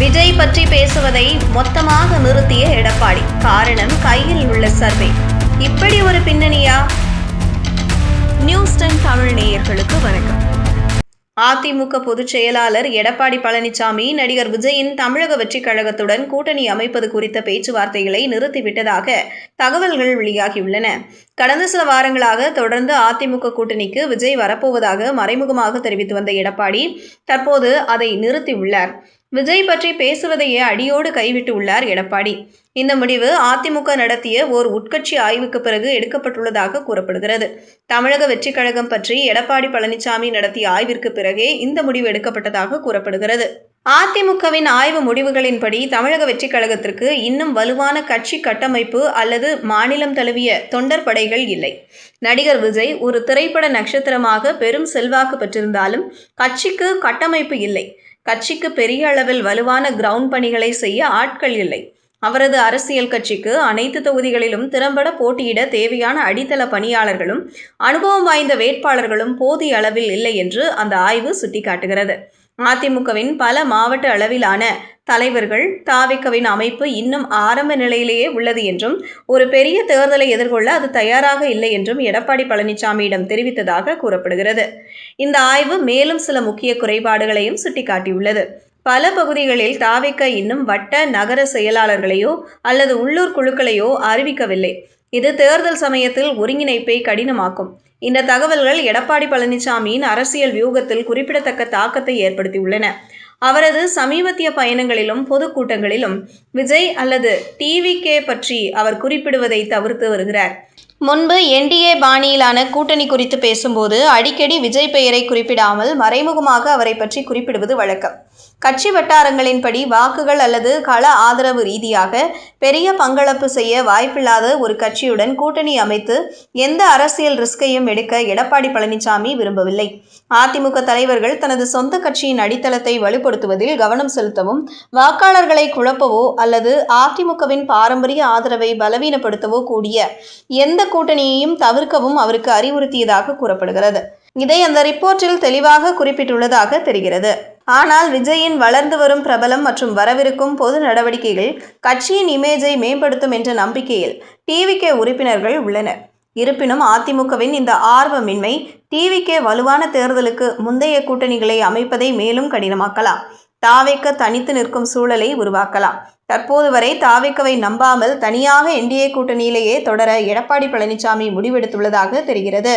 விஜய் பற்றி பேசுவதை மொத்தமாக நிறுத்திய எடப்பாடி. காரணம் கையில் உள்ள சர்வே. இப்படி ஒரு பின்னணியா? நியூஸ் டென் தமிழ் நேயர்களுக்கு வணக்கம். அதிமுக பொதுச் செயலாளர் எடப்பாடி பழனிசாமி நடிகர் விஜயின் தமிழக வெற்றிக் கழகத்துடன் கூட்டணி அமைப்பது குறித்த பேச்சுவார்த்தைகளை நிறுத்திவிட்டதாக தகவல்கள் வெளியாகியுள்ளன. கடந்த சில வாரங்களாக தொடர்ந்து அதிமுக கூட்டணிக்கு விஜய் வரப்போவதாக மறைமுகமாக தெரிவித்து வந்த எடப்பாடி தற்போது அதை நிறுத்தியுள்ளார். விஜய் பற்றி பேசுவதையே அடியோடு கைவிட்டு உள்ளார் எடப்பாடி. இந்த முடிவு அதிமுக நடத்திய ஓர் உட்கட்சி ஆய்வுக்கு பிறகு எடுக்கப்பட்டுள்ளதாக கூறப்படுகிறது. தமிழக வெற்றிக் கழகம் பற்றி எடப்பாடி பழனிசாமி நடத்திய ஆய்விற்கு பிறகே இந்த முடிவு எடுக்கப்பட்டதாக கூறப்படுகிறது. அதிமுகவின் ஆய்வு முடிவுகளின்படி தமிழக வெற்றிக் கழகத்திற்கு இன்னும் வலுவான கட்சி கட்டமைப்பு அல்லது மாநிலம் தழுவிய தொண்டர் படைகள் இல்லை. நடிகர் விஜய் ஒரு திரைப்பட நட்சத்திரமாக பெரும் செல்வாக்கு பெற்றிருந்தாலும் கட்சிக்கு கட்டமைப்பு இல்லை. கட்சிக்கு பெரிய அளவில் வலுவான கிரவுண்ட் பணிகளை செய்ய ஆட்கள் இல்லை. அவரது அரசியல் கட்சிக்கு அனைத்து தொகுதிகளிலும் திறம்பட போட்டியிட தேவையான அடித்தள பணியாளர்களும் அனுபவம் வாய்ந்த வேட்பாளர்களும் போதிய அளவில் இல்லை என்று அந்த ஆய்வு சுட்டிக்காட்டுகிறது. அதிமுகவின் பல மாவட்ட அளவிலான தலைவர்கள் தாவிக்கவின் அமைப்பு இன்னும் ஆரம்ப நிலையிலேயே உள்ளது என்றும் ஒரு பெரிய தேர்தலை எதிர்கொள்ள அது தயாராக இல்லை என்றும் எடப்பாடி பழனிசாமியிடம் தெரிவித்ததாக கூறப்படுகிறது. இந்த ஆய்வு மேலும் சில முக்கிய குறைபாடுகளையும் சுட்டிக்காட்டியுள்ளது. பல பகுதிகளில் தாவிக்க இன்னும் வட்ட நகர செயலாளர்களையோ அல்லது உள்ளூர் குழுக்களையோ அறிவிக்கவில்லை. இது தேர்தல் சமயத்தில் ஒருங்கிணைப்பை கடினமாக்கும். இந்த தகவல்கள் எடப்பாடி பழனிசாமியின் அரசியல் வியூகத்தில் குறிப்பிடத்தக்க தாக்கத்தை ஏற்படுத்தியுள்ளன. அவரது சமீபத்திய பயணங்களிலும் பொதுக்கூட்டங்களிலும் விஜய் அல்லது டிவிகே பற்றி அவர் குறிப்பிடுவதை தவிர்த்து வருகிறார். முன்பு என்டிஏ பாணியிலான கூட்டணி குறித்து பேசும்போது அடிக்கடி விஜய் பெயரை குறிப்பிடாமல் மறைமுகமாக அவரை பற்றி குறிப்பிடுவது வழக்கம். கட்சி வட்டாரங்களின்படி வாக்குகள் அல்லது கள ஆதரவு ரீதியாக பெரிய பங்களிப்பு செய்ய வாய்ப்பில்லாத ஒரு கட்சியுடன் கூட்டணி அமைத்து எந்த அரசியல் ரிஸ்கையும் எடுக்க எடப்பாடி பழனிசாமி விரும்பவில்லை. அதிமுக தலைவர்கள் தனது சொந்த கட்சியின் அடித்தளத்தை வலுப்படுத்துவதில் கவனம் செலுத்தவும் வாக்காளர்களை குழப்பவோ அல்லது அதிமுகவின் பாரம்பரிய ஆதரவை பலவீனப்படுத்தவோ கூடிய எந்த கூட்டணியையும் தவிர்க்கவும் அவருக்கு அறிவுறுத்தியதாக கூறப்படுகிறது. இதை அந்த ரிப்போர்ட்டில் தெளிவாக குறிப்பிட்டுள்ளதாக தெரிகிறது. ஆனால் விஜயின் வளர்ந்து வரும் பிரபலம் மற்றும் வரவிருக்கும் பொது நடவடிக்கைகள் கட்சியின் இமேஜை மேம்படுத்தும் என்ற நம்பிக்கையில் டிவிகே உறுப்பினர்கள் உள்ளனர். இருப்பினும் அதிமுகவின் இந்த ஆர்வமின்மை டிவிகே வலுவான தேர்தலுக்கு முந்தைய கூட்டணிகளை அமைப்பதை மேலும் கடினமாக்கலாம். தாவேக்க தனித்து நிற்கும் சூழலை உருவாக்கலாம். தற்போது வரை தாவேக்கவை நம்பாமல் தனியாக என்டிஏ கூட்டணியிலேயே தொடர எடப்பாடி பழனிசாமி முடிவெடுத்துள்ளதாக தெரிகிறது.